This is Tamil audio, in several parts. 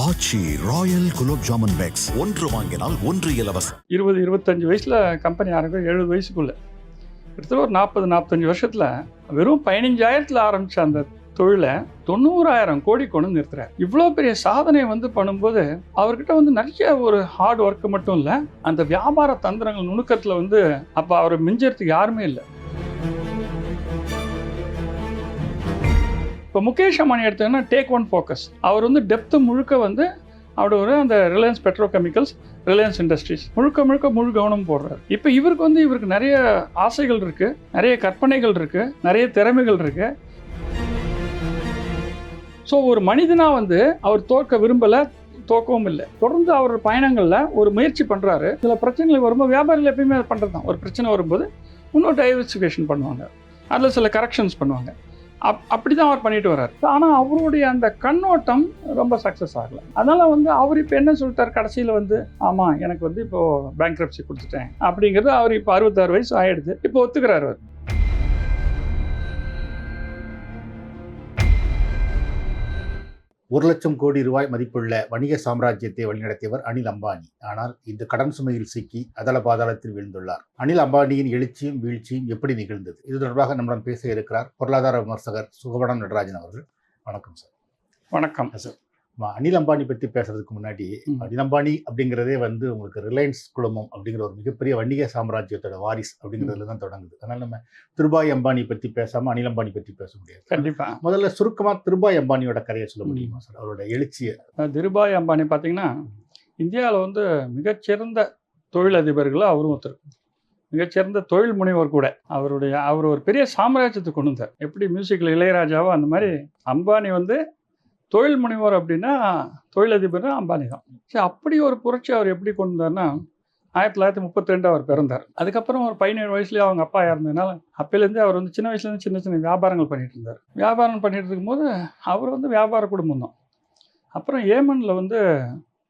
Aachi royal gulab jamun packs. ஒன்று வாங்கினால் ஒன்று இலவசம். இருபது இருபத்தஞ்சு வயசில் கம்பெனி ஆரம்பிக்கும் எழுபது வயசுக்குள்ள. கிட்டத்தட்ட ஒரு நாற்பது நாற்பத்தஞ்சு வருஷத்தில் வெறும் பதினஞ்சாயிரத்தில் ஆரம்பித்த அந்த தொழிலை தொண்ணூறாயிரம் கோடி கொண்டு நிறுத்துறாரு. இவ்வளோ பெரிய சாதனை வந்து பண்ணும்போது அவர்கிட்ட வந்து நிறைய ஒரு ஹார்ட் ஒர்க்கு மட்டும் இல்லை அந்த வியாபார தந்திரங்கள் நுணுக்கத்தில் வந்து அப்போ அவரை மிஞ்சறதுக்கு யாருமே இல்லை. இப்போ முகேஷ் அம்பானி எடுத்தீங்கன்னா டேக் ஒன் ஃபோக்கஸ் அவர் வந்து டெப்த்து முழுக்க வந்து அவரோட ஒரு அந்த ரிலையன்ஸ் பெட்ரோகெமிக்கல்ஸ் ரிலையன்ஸ் இண்டஸ்ட்ரீஸ் முழுக்க முழுக்க முழு கவனம் போடுறாரு. இப்போ இவருக்கு வந்து இவருக்கு நிறைய ஆசைகள் இருக்குது நிறைய கற்பனைகள் இருக்குது நிறைய திறமைகள் இருக்குது ஸோ ஒரு மனிதனாக வந்து அவர் தோற்க விரும்பல தோக்கவும் இல்லை. தொடர்ந்து அவர் பயணங்களில் ஒரு முயற்சி பண்ணுறாரு சில பிரச்சனைகள் வரும்போது வியாபாரிகள் எப்பயுமே பண்ணுறது தான் ஒரு பிரச்சனை வரும்போது இன்னும் டைவர்சிஃபிகேஷன் பண்ணுவாங்க. அதில் சில கரெக்ஷன்ஸ் பண்ணுவாங்க. அப் அப்படி தான் அவர் பண்ணிட்டு வர்றாரு. ஆனால் அவருடைய அந்த கண்ணோட்டம் ரொம்ப சக்ஸஸ் ஆகல. அதனால வந்து அவர் இப்போ என்ன சொல்லிட்டார்? கடைசியில் வந்து ஆமாம் எனக்கு வந்து இப்போ பேங்க்ரப்சி கொடுத்துட்டேன். அப்படிங்கிறது அவர் இப்போ அறுபத்தாறு வயசு ஆயிடுது. இப்போ ஒத்துக்கிறாரு அவர். ஒரு லட்சம் கோடி ரூபாய் மதிப்புள்ள வணிக சாம்ராஜ்யத்தை வழிநடத்தியவர் அனில் அம்பானி. ஆனால் இந்த கடன் சுமையில் சிக்கி அதல பாதாளத்தில் வீழ்ந்துள்ளார். அனில் அம்பானியின் எழுச்சியும் வீழ்ச்சியும் எப்படி நிகழ்ந்தது? இது தொடர்பாக நம்முடன் பேச இருக்கிறார் பொருளாதார விமர்சகர் சுகபடம் நடராஜன் அவர்கள். வணக்கம் சார். வணக்கம். ஆமா, அனில் அம்பானி பற்றி பேசுறதுக்கு முன்னாடி. அனில் அம்பானி அப்படிங்கிறதே வந்து உங்களுக்கு ரிலையன்ஸ் குழுமம் அப்படிங்கிற ஒரு மிகப்பெரிய வணிக சாம்ராஜ்யத்தோட வாரிஸ் அப்படிங்கிறதுல தான் தொடங்குது. அதனால நம்ம திருபாய் அம்பானி பற்றி பேசாம அனில் அம்பானி பற்றி பேச முடியாது. கண்டிப்பாக முதல்ல சுருக்கமா திருபாய் அம்பானியோட கதையை சொல்ல முடியுமா சார்? அவரோட எழுச்சியை. திருபாய் அம்பானி பார்த்தீங்கன்னா இந்தியாவில் வந்து மிகச்சிறந்த தொழிலதிபர்கள் அவரும் ஒருத்தர். மிகச்சிறந்த தொழில் முனைவர் கூட. அவருடைய அவர் ஒரு பெரிய சாம்ராஜ்யத்தை கொண்டு வந்தார். எப்படி மியூசிக்கில் இளையராஜாவோ அந்த மாதிரி அம்பானி வந்து தொழில் முனைவர் அப்படின்னா தொழிலதிபர்னா அம்பானி தான் சரி அப்படி ஒரு புரட்சி அவர் எப்படி கொண்டு வந்தார்னா ஆயிரத்தி தொள்ளாயிரத்தி முப்பத்தி ரெண்டு அவர் பிறந்தார். அதுக்கப்புறம் ஒரு பதினேழு வயசுலேயே அவங்க அப்பா இறந்ததுனால அப்போலேருந்தே அவர் வந்து சின்ன வயசுலேருந்து சின்ன சின்ன வியாபாரங்கள் பண்ணிட்டு இருந்தார். வியாபாரம் பண்ணிட்டு இருக்கும்போது அவர் வந்து வியாபார குடும்பம் தான். அப்புறம் ஏமனில் வந்து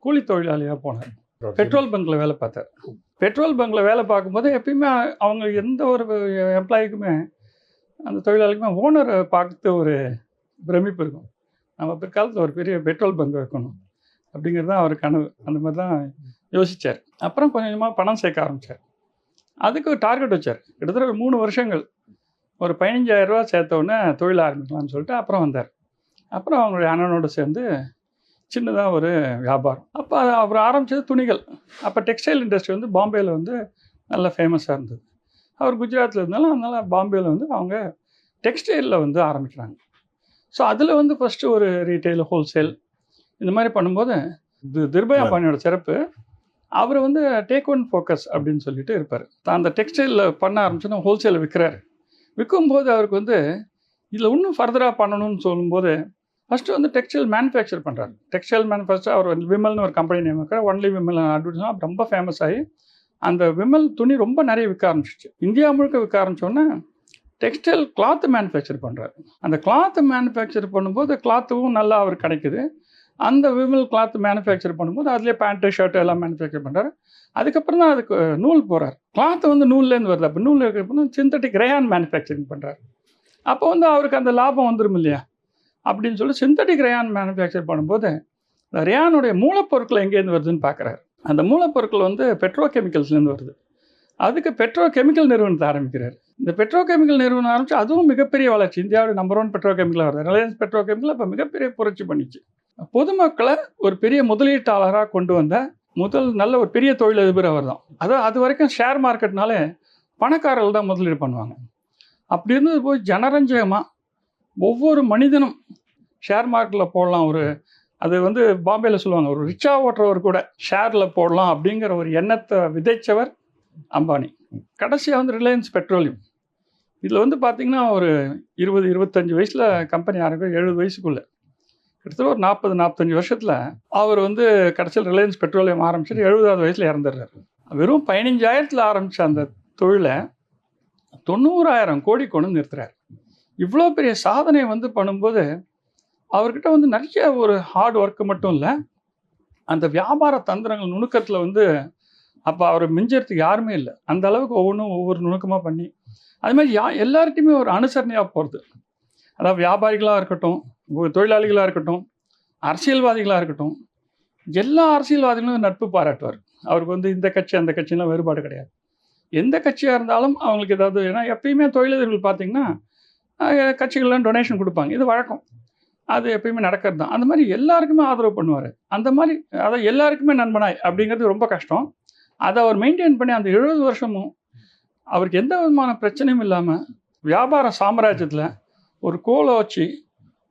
கூலி தொழிலாளியாக போனார். பெட்ரோல் பங்க்கில் வேலை பார்த்தார். பெட்ரோல் பங்க்கில் வேலை பார்க்கும்போது எப்பயுமே அவங்க எந்த ஒரு எம்ப்ளாய்க்குமே அந்த தொழிலாளிக்குமே ஓனரை பார்த்து ஒரு பிரமிப்பு இருக்கும். நம்ம பிற்காலத்தில் ஒரு பெரிய பெட்ரோல் பங்க் வைக்கணும் அப்படிங்கிறது தான் அவர் கனவு. அந்த மாதிரி தான் யோசித்தார் அப்புறம் கொஞ்சம் கொஞ்சமாக பணம் சேர்க்க ஆரம்பித்தார் அதுக்கு ஒரு டார்கெட் வச்சார். கிட்டத்தட்ட ஒரு மூணு வருஷங்கள். ஒரு 15000 ரூபா தொழில் ஆரம்பிக்கலாம்னு சொல்லிட்டு அப்புறம் வந்தார். அப்புறம் அவங்களுடைய அண்ணனோடு சேர்ந்து சின்னதாக ஒரு வியாபாரம். அப்போ அது அவர் ஆரம்பித்தது துணிகள். அப்போ டெக்ஸ்டைல் இண்டஸ்ட்ரி வந்து பாம்பேயில் வந்து நல்ல ஃபேமஸாக இருந்தது. அவர் குஜராத்தில் இருந்தாலும் அதனால் பாம்பேயில் வந்து அவங்க டெக்ஸ்டைலில் வந்து ஆரம்பிக்கிறாங்க. ஸோ அதில் வந்து ஃபஸ்ட்டு ஒரு ரீட்டைல் ஹோல்சேல் இந்த மாதிரி பண்ணும்போது தி- திர்பய் அம்பானியோட சிறப்பு. அவர் வந்து டேக் ஒன் ஃபோக்கஸ் அப்படின்னு சொல்லிட்டு இருப்பார். தான் அந்த டெக்ஸ்டைலில் பண்ண ஆரம்பிச்சோன்னா ஹோல்சேலில் விற்கிறாரு விற்கும்போது அவருக்கு வந்து இதில் இன்னும் ஃபர்தராக பண்ணணும்னு சொல்லும்போது ஃபஸ்ட்டு வந்து டெக்ஸ்டைல் மேனுஃபேக்சர் பண்ணுறாரு டெக்ஸ்டைல் மேனுஃபேக்சர் அவர் வந்து விமல்னு ஒரு கம்பெனி நேம் வைக்கிறார். ஒன்லி விமல் அட்வர்டைஸ் ரொம்ப ஃபேமஸ் ஆகி அந்த விமல் துணி ரொம்ப நிறைய விற்க ஆரம்பிச்சிச்சு. இந்தியா முழுக்க விற்க ஆரம்பிச்சோன்னே டெக்ஸ்டைல் கிளாத் மேனுஃபேக்சர் பண்ணுறாரு அந்த கிளாத் மேனுஃபேக்சர் பண்ணும்போது கிளாத்தும் நல்லா அவர் கிடைக்குது. அந்த விமல் கிளாத் மேனுஃபேக்சர் பண்ணும்போது அதுலேயே பேண்ட்டு ஷர்ட் எல்லாம் மேனுஃபேக்சர் பண்ணுறாரு அதுக்கப்புறம் தான் அதுக்கு நூல் போகிறார் கிளாத் வந்து நூல்லேருந்து வருது. அப்போ நூல் இருக்கிறப்போ சிந்தட்டிக் ரேயான் மேனுஃபேக்சரிங் பண்ணுறாரு அப்போ வந்து அவருக்கு அந்த லாபம் வந்துடும் இல்லையா? அப்படின்னு சொல்லி சிந்தட்டிக் ரேயான் மேனுஃபேக்சர் பண்ணும்போது இந்த ரேயானுடைய மூலப்பொருட்கள் எங்கேருந்து வருதுன்னு பார்க்குறாரு அந்த மூலப்பொருட்கள் வந்து பெட்ரோ கெமிக்கல்ஸ்லேருந்து வருது. அதுக்கு பெட்ரோ கெமிக்கல் நிறுவனத்தை ஆரம்பிக்கிறார். இந்த பெட்ரோ கெமிக்கல் நிறுவனம் ஆரம்பிச்சு அதுவும் மிகப்பெரிய வளர்ச்சி. இந்தியாவோட நம்பர் ஒன் பெட்ரோ கெமிக்கலாக வருது ரிலையன்ஸ் பெட்ரோ கெமிக்கல் இப்போ மிகப்பெரிய புரட்சி பண்ணிச்சு. பொதுமக்களை ஒரு பெரிய முதலீட்டாளராக கொண்டு வந்த முதல் நல்ல ஒரு பெரிய தொழிலதிபர் அவர் தான் அதாவது அது வரைக்கும் ஷேர் மார்க்கெட்னாலே பணக்காரர்கள் தான் முதலீடு பண்ணுவாங்க. அப்படி இருந்தது போய் ஜனரஞ்சகமாக ஒவ்வொரு மனிதனும் ஷேர் மார்க்கெட்டில் போடலாம். ஒரு அது வந்து பாம்பேயில் சொல்லுவாங்க. ஒரு ரிச்சா ஓட்டுறவர் கூட ஷேரில் போடலாம் அப்படிங்கிற ஒரு எண்ணத்தை விதைச்சவர் அம்பானி. கடைசியாக வந்து ரிலையன்ஸ் பெட்ரோலியம். இதில் வந்து பார்த்தீங்கன்னா ஒரு இருபது இருபத்தஞ்சு வயசில் கம்பெனி ஆரம்பிக்கும் எழுபது வயசுக்குள்ளே. கிட்டத்தட்ட ஒரு நாற்பது நாற்பத்தஞ்சு வருஷத்தில் அவர் வந்து கடைசியில் ரிலையன்ஸ் பெட்ரோலியம் ஆரம்பிச்சுட்டு எழுபதாவது வயசில் இறந்துடுறாரு. வெறும் பதினஞ்சாயிரத்தில் ஆரம்பித்த அந்த தொழிலை தொண்ணூறாயிரம் கோடி கொண்டு நிறுத்துறாரு. இவ்வளோ பெரிய சாதனை வந்து பண்ணும்போது அவர்கிட்ட வந்து நிறைய ஒரு ஹார்ட் ஒர்க்கு மட்டும் இல்லை அந்த வியாபார தந்திரங்கள் நுணுக்கத்தில் வந்து அப்போ அவரை மிஞ்சறதுக்கு யாருமே இல்லை. அந்த அளவுக்கு ஒவ்வொன்றும் ஒவ்வொரு நுணுக்கமாக பண்ணி அது மாதிரி யா எல்லார்ட்டையுமே ஒரு அனுசரணையாக போகிறது அதாவது வியாபாரிகளாக இருக்கட்டும் தொழிலாளிகளாக இருக்கட்டும் அரசியல்வாதிகளாக இருக்கட்டும் எல்லா அரசியல்வாதிகளும் நட்பு பாராட்டுவார். அவருக்கு வந்து இந்த கட்சி அந்த கட்சிலாம் வேறுபாடு கிடையாது. எந்த கட்சியாக இருந்தாலும் அவங்களுக்கு ஏதாவது ஏன்னா எப்பயுமே தொழிலதிபர்கள் பார்த்தீங்கன்னா கட்சிகள்லாம் டொனேஷன் கொடுப்பாங்க. இது வழக்கம். அது எப்பயுமே நடக்கிறது தான். அந்த மாதிரி எல்லாருக்குமே ஆதரவு பண்ணுவார். அந்த மாதிரி அதான் எல்லாருக்குமே நண்பனாய் அப்படிங்கிறது ரொம்ப கஷ்டம். அதை அவர் மெயின்டைன் பண்ணி அந்த எழுபது வருஷமும் அவருக்கு எந்த விதமான பிரச்சனையும் இல்லாமல் வியாபார சாம்ராஜ்யத்தில் ஒரு கோலை வச்சு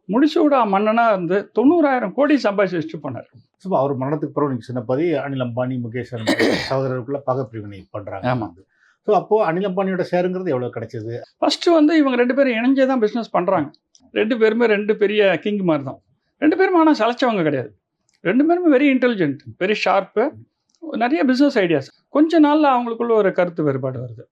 முடிசூடா மன்னனாக இருந்து தொண்ணூறாயிரம் கோடி சம்பாதிச்சு வச்சுட்டு போனார். ஸோ அவர் மரணத்துக்கு பிறகு நீங்கள் சொன்னபடி அனில் அம்பானி முகேஷ் சகோதரருக்குள்ள பக பிரிவினை பண்ணுறாங்க ஆமா. ஸோ அப்போ அனில் அம்பானியோட ஷேருங்கிறது எவ்வளோ கிடைச்சது? ஃபஸ்ட்டு வந்து இவங்க ரெண்டு பேரும் இணைஞ்சே தான் பிஸ்னஸ் பண்ணுறாங்க ரெண்டு பேருமே ரெண்டு பெரிய கிங் மாதிரி தான் ரெண்டு பேரும் ஆனால் சளைச்சவங்க கிடையாது. ரெண்டு பேருமே வெரி இன்டெலிஜென்ட் வெரி ஷார்ப்பு நிறைய பிஸ்னஸ் ஐடியாஸ் கொஞ்ச நாளில் அவங்களுக்குள்ள ஒரு கருத்து வேறுபாடு வருது.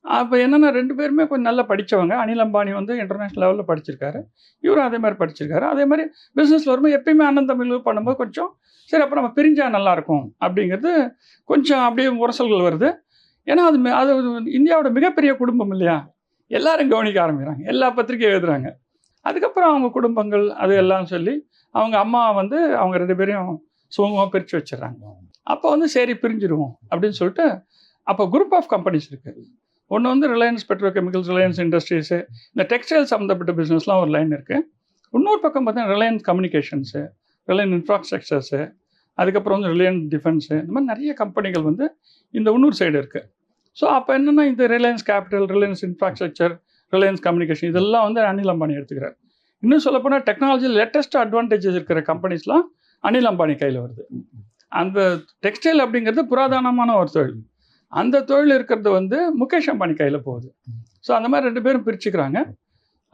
அப்போ என்னென்னா ரெண்டு பேருமே கொஞ்சம் நல்லா படித்தவங்க அனில் அம்பானி வந்து இன்டர்நேஷ்னல் லெவலில் படிச்சிருக்காரு. இவரும் அதே மாதிரி படிச்சிருக்காரு. அதே மாதிரி பிஸ்னஸில் வரும்போது எப்பயுமே அண்ணன் தமிழ் பண்ணும்போது கொஞ்சம் சரி அப்போ நம்ம பிரிஞ்சால் நல்லாயிருக்கும் அப்படிங்கிறது கொஞ்சம் அப்படியே முரசல்கள் வருது. ஏன்னா அது அது இந்தியாவோட மிகப்பெரிய குடும்பம் இல்லையா? எல்லாரும் கவனிக்க ஆரம்பிக்கிறாங்க. எல்லா பத்திரிக்கையும் எழுதுறாங்க. அதுக்கப்புறம் அவங்க குடும்பங்கள் அது எல்லாம் சொல்லி அவங்க அம்மா வந்து அவங்க ரெண்டு பேரையும் சுமூகமாக பிரித்து வச்சிடுறாங்க. அப்போ வந்து சரி பிரிஞ்சிருவோம் அப்படின்னு சொல்லிட்டு அப்போ குரூப் ஆஃப் கம்பெனிஸ் இருக்குது ஒன்று வந்து ரிலையன்ஸ் பெட்ரோகெமிக்கல்ஸ் ரிலையன்ஸ் இண்டஸ்ட்ரீஸு இந்த டெக்ஸ்டைல் சம்மந்தப்பட்ட பிஸ்னஸ்லாம் ஒரு லைன் இருக்குது இன்னொரு பக்கம் பார்த்தீங்கன்னா ரிலையன்ஸ் கம்யூனிகேஷன்ஸு ரிலையன்ஸ் இன்ஃப்ராஸ்ட்ரக்சர்ஸு அதுக்கப்புறம் வந்து ரிலையன்ஸ் டிஃபென்ஸு இந்த மாதிரி நிறைய கம்பெனிகள் வந்து இந்த இன்னொரு சைடு இருக்குது ஸோ அப்போ என்னென்னா இந்த Reliance capital Reliance infrastructure Reliance communication இதெல்லாம் வந்து அனில் அம்பானி எடுத்துக்கிறார். இன்னும் சொல்லப்போனால் டெக்னாலஜி லேட்டஸ்ட் அட்வான்டேஜஸ் இருக்கிற கம்பெனிஸ்லாம் அனில் அம்பானி கையில் வருது. அந்த டெக்ஸ்டைல் அப்படிங்கிறது புராதனமான ஒரு தொழில். அந்த தொழில் இருக்கிறது வந்து முகேஷ் அம்பானி கையில் போகுது. ஸோ அந்த மாதிரி ரெண்டு பேரும் பிரிச்சுக்கிறாங்க.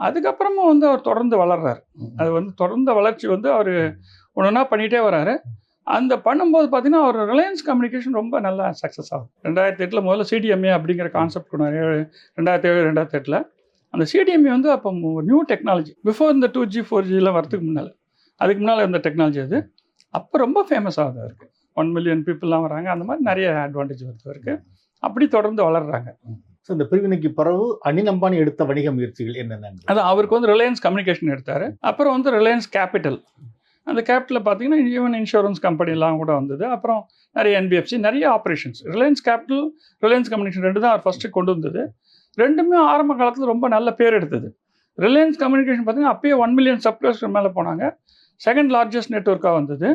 அதுக்கப்புறமும் வந்து அவர் தொடர்ந்து வளர்றாரு. அது வந்து தொடர்ந்த வளர்ச்சி வந்து அவர் ஒன்றா பண்ணிகிட்டே வராரு. அந்த பண்ணும்போது பார்த்தீங்கன்னா அவர் ரிலையன்ஸ் கம்யூனிகேஷன் ரொம்ப நல்லா சக்ஸஸ் ஆகும் ரெண்டாயிரத்தி எட்டில் முதல்ல சிடிஎம்ஏ அப்படிங்கிற கான்செப்ட் கொண்டு ரெண்டாயிரத்தி ஏழு ரெண்டாயிரத்தி எட்டில். அந்த சிடிஎம்ஏ வந்து அப்போ நியூ டெக்னாலஜி. பிஃபோர் இந்த டூ ஜி ஃபோர் ஜிலாம் வரதுக்கு முன்னால். அதுக்கு முன்னால் இருந்த டெக்னாலஜி அது. அப்போ ரொம்ப ஃபேமஸ் ஆகுது அவருக்கு. ஒன் மில்லியன் பீப்புளெலாம் வராங்க. அந்த மாதிரி நிறைய அட்வான்டேஜ் வருது அவருக்கு அப்படி தொடர்ந்து வளர்றாங்க. ஸோ இந்த பிரிவினைக்கு பிறகு அனில் அம்பானி எடுத்த வணிக முயற்சிகள் என்னென்ன? அதான் அவருக்கு வந்து ரிலையன்ஸ் கம்யூனிகேஷன் எடுத்தார். அப்புறம் வந்து ரிலையன்ஸ் கேபிட்டல் அந்த கேபிட்டலில் பார்த்தீங்கன்னா ஈவன் இன்சூரன்ஸ் கம்பெனிலாம் கூட வந்தது. அப்புறம் நிறைய என்பிஎஃப்சி நிறைய operations Reliance capital Reliance communication ரெண்டு தான் அவர் ஃபஸ்ட்டு கொண்டு வந்தது. ரெண்டுமே ஆரம்ப காலத்தில் ரொம்ப நல்ல பேர் எடுத்தது. ரிலையன்ஸ் கம்யூனிகேஷன் பார்த்தீங்கன்னா அப்பயே ஒன் மில்லியன் சப்ஸ்கிரைபர்ஸ் மேலே போனாங்க. செகண்ட் லார்ஜஸ்ட் நெட்ஒர்க்காக வந்தது.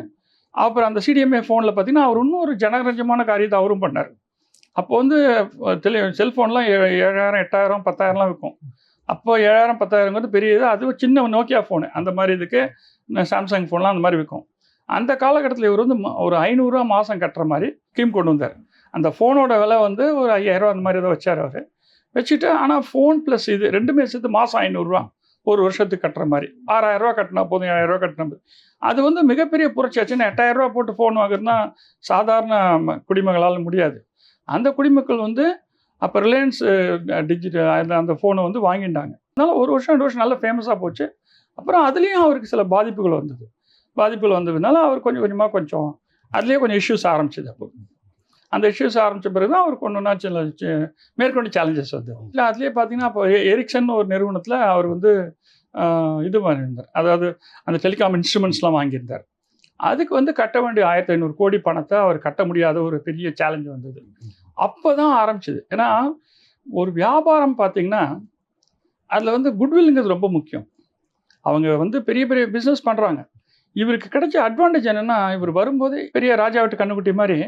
அப்புறம் அந்த சிடிஎம்ஏ ஃபோனில் பார்த்தீங்கன்னா அவர் இன்னும் ஒரு ஜனரஞ்சமான காரியத்தை அவரும் பண்ணார். அப்போ வந்து தெளி செல்ஃபோன்லாம் ஏழாயிரம் எட்டாயிரம் பத்தாயிரம்லாம் விற்கும் அப்போ ஏழாயிரம் பத்தாயிரங்கிறது பெரிய இது அது ஒரு சின்ன நோக்கியா ஃபோனு அந்த மாதிரி இதுக்கு சாம்சங் ஃபோன்லாம் அந்த மாதிரி விற்கும் அந்த காலகட்டத்தில் இவர் வந்து ஒரு ஐநூறுரூவா மாதம் கட்டுற மாதிரி ஸ்கீம் கொண்டு வந்தார். அந்த ஃபோனோட விலை வந்து ஒரு ஐயாயிரம் அந்த மாதிரி ஏதோ வச்சார் அவர். வச்சுட்டு ஆனால் ஃபோன் ப்ளஸ் இது ரெண்டுமே சேர்த்து மாதம் ஐநூறுரூவா ஒரு வருஷத்துக்கு கட்டுற மாதிரி. ஆறாயிரரூவா கட்டினா போதும் ஏழாயிரரூவா கட்டினா அது வந்து மிகப்பெரிய புரட்சி எட்டாயிரம் ரூபா போட்டு ஃபோன் வாங்குறதுனா சாதாரண ம- குடிமகளால் முடியாது. அந்த குடிமக்கள் வந்து அப்போ ரிலையன்ஸ் டிஜிட்டல் அந்த அந்த ஃபோனை வந்து வாங்கிட்டாங்க. அதனால் ஒரு வருஷம் ரெண்டு வருஷம் நல்லா ஃபேமஸாக போச்சு. அப்புறம் அதுலேயும் அவருக்கு சில பாதிப்புகள் வந்தது. பாதிப்புகள் வந்ததுனால அவர் கொஞ்சம் கொஞ்சமாக கொஞ்சம் அதுலேயே கொஞ்சம் இஷ்யூஸ் ஆரம்பிச்சது அப்போ. அந்த இஷ்யூஸ் ஆரம்பித்த பிறகு தான் அவருக்கு ஒன்று ஒன்றா மேற்கொண்டு சேலஞ்சஸ் வந்து. இல்லை அதுலேயே பார்த்தீங்கன்னா அப்போ எ- எரிக்சன் ஒரு நிறுவனத்தில் அவர் வந்து இது வாங்கியிருந்தார் அதாவது அந்த டெலிகாம் இன்ஸ்ட்ருமெண்ட்ஸ்லாம் வாங்கியிருந்தார். அதுக்கு வந்து கட்ட வேண்டிய ஆயிரத்தி ஐநூறு கோடி பணத்தை அவர் கட்ட முடியாத ஒரு பெரிய சேலஞ்ச் வந்தது. அப்போ தான் ஆரம்பிச்சது. ஏன்னா ஒரு வியாபாரம் பார்த்தீங்கன்னா அதில் வந்து குட்வில்ங்கிறது ரொம்ப முக்கியம். அவங்க வந்து பெரிய பெரிய பிஸ்னஸ் பண்ணுறாங்க இவருக்கு கிடைச்ச அட்வான்டேஜ் என்னென்னா இவர் வரும்போதே பெரிய ராஜா வீட்டு கண்ணுக்குட்டி மாதிரி